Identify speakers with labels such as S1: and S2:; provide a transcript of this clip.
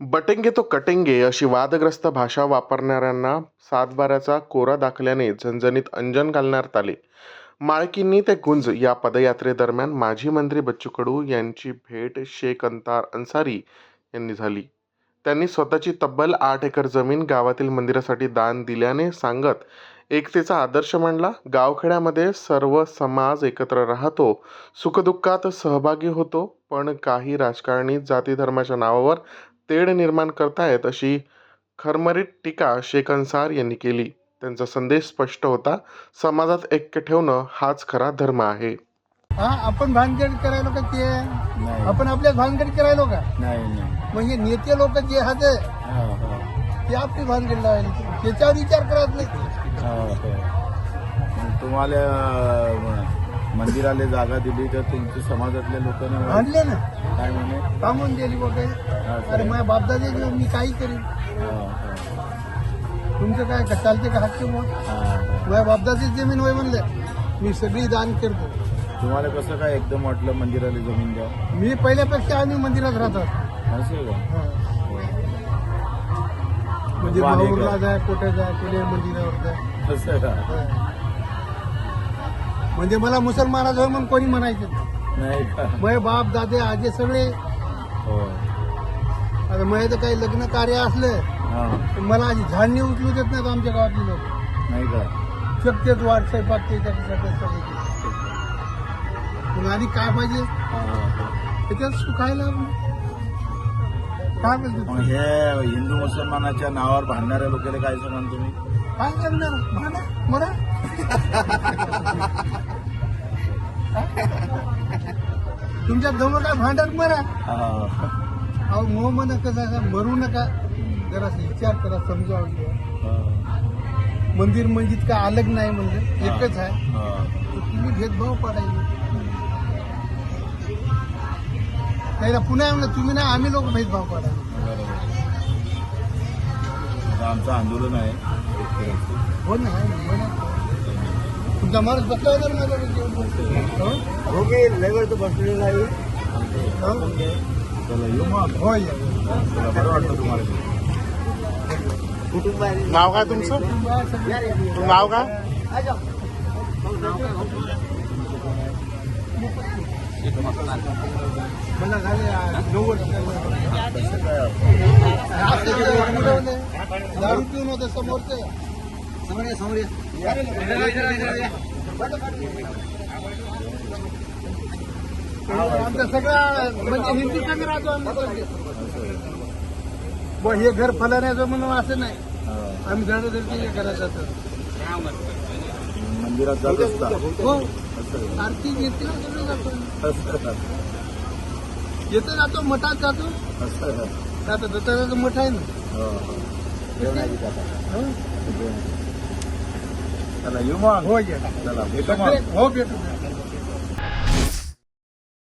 S1: बटेंगे तो कटेंगे अशी वादग्रस्त भाषा वापरणाऱ्यांना सातबाऱ्याचा कोरा दाखल्याने झणझणीत अंजन घालण्यात आले. माळकींनी ते गुंज या पदयात्रेदरम्यान माजी मंत्री बच्चू कडू यांची भेट शेख अंतार अन्सारी यांनी झाली. त्यांनी स्वतःची तब्बल आठ एकर जमीन गावातील मंदिरासाठी दान दिल्याने सांगत एकतेचा आदर्श मांडला गावखेड्यामध्ये सर्व समाज एकत्र राहतो सुखदुःखात सहभागी होतो पण काही राजकारणी जाती धर्माच्या नावावर तेढ निर्माण करतायत अशी खरमरीत टीका शेख अन्सार यांनी केली. त्यांचा संदेश स्पष्ट होता समाजात ऐक्य ठेवणं हाच खरा धर्म आहे.
S2: हा आपण भानगड करायलो का ते?
S3: नाही.
S2: आपण आपल्याच भानगड करायलो का?
S3: नाही नाही.
S2: म्हणजे नेते लोक जे हाते
S3: हा, हा.
S2: ते आपली भानगड लावायला त्याच्यावर विचार करत नाही.
S3: हा, हा. तुम्हाला मंदिराला जागा दिली तर तुमच्या समाजातल्या लोकांना
S2: आणले ना.
S3: काय म्हणे?
S2: थांबून
S3: हा,
S2: अरे माझ्या बापदादे घेऊन मी काही करीन. तुमचं काय का चालते का हक्क मग. माझ्या बापदाची जमीन होय म्हणलं. मी सगळी दान करतो.
S3: तुम्हाला कसं काय एकदम वाटलं मंदिराला जमीन द्या
S2: मी पहिल्यापेक्षा आम्ही मंदिरात राहतात.
S3: असं का?
S2: हा. म्हणजे भाऊरला
S3: आहे.
S2: जाय कुठे जाय कुठे मंदिरावर जाय
S3: असं का.
S2: म्हणजे मला मुसलमानाचं होय म्हणून कोणी म्हणायचं नाही.
S3: नाही का?
S2: माझे बाप दादे आजे सगळे.
S3: हो
S2: आता तर काही लग्न कार्य असलं
S3: हा.
S2: तर मला अशी झाडणी उचलू देत नाहीत आमच्या गावातले लोक.
S3: नाही का?
S2: शक्यच वाट स्वयंपाक ते त्याच्यासाठी मग आणि काय पाहिजे?
S3: हा, हा.
S2: त्याच्यात सुखायला काय बोलतो?
S3: मग हे हिंदू मुसलमानाच्या नावावर भांडणाऱ्या लोकांना काय सांगाल तुम्ही?
S2: काय करणार म्हणा मरा तुमच्या जवळ काय भांडण मरा अहो मोह कसं आहे, मरू नका. जरा विचार करा समजावून मंदिर मंजित काय अलग नाही म्हणजे एकच आहे. तर तुम्ही भेदभाव पाडायचे नाही ना पुन्हा तुम्ही नाही आम्ही लोक भेदभाव पाडायचे
S3: आमचं आंदोलन आहे.
S2: हो हो ना. तुमचा माणूस बसला होता ना हो?
S4: हो की तो बसलेला आहे
S2: हो?
S3: चला येऊ मग
S2: हो या.
S3: चला बरं वाटतं तुम्हाला
S4: कुटुंब आहे
S1: नाव काय तुमचं नाव काय
S2: मला दारू पिऊन होते समोरचे
S4: समोर या, समोर या.
S2: सगळ्या म्हणजे हिंदी राहतो आम्ही हे घर फलाण्याचं म्हणून असं नाही. आम्ही झाडं धरते हे जातो
S3: मंदिरात जात असता.
S2: हो? आरती घेते ना सगळं जातो? येतो जातो मठात जातो? आता दत्ताचं मठ आहे ना?
S3: हो, हो.
S2: हो?
S3: चला येऊ मग.
S2: हो
S3: चला भेटू
S2: हो भेटू.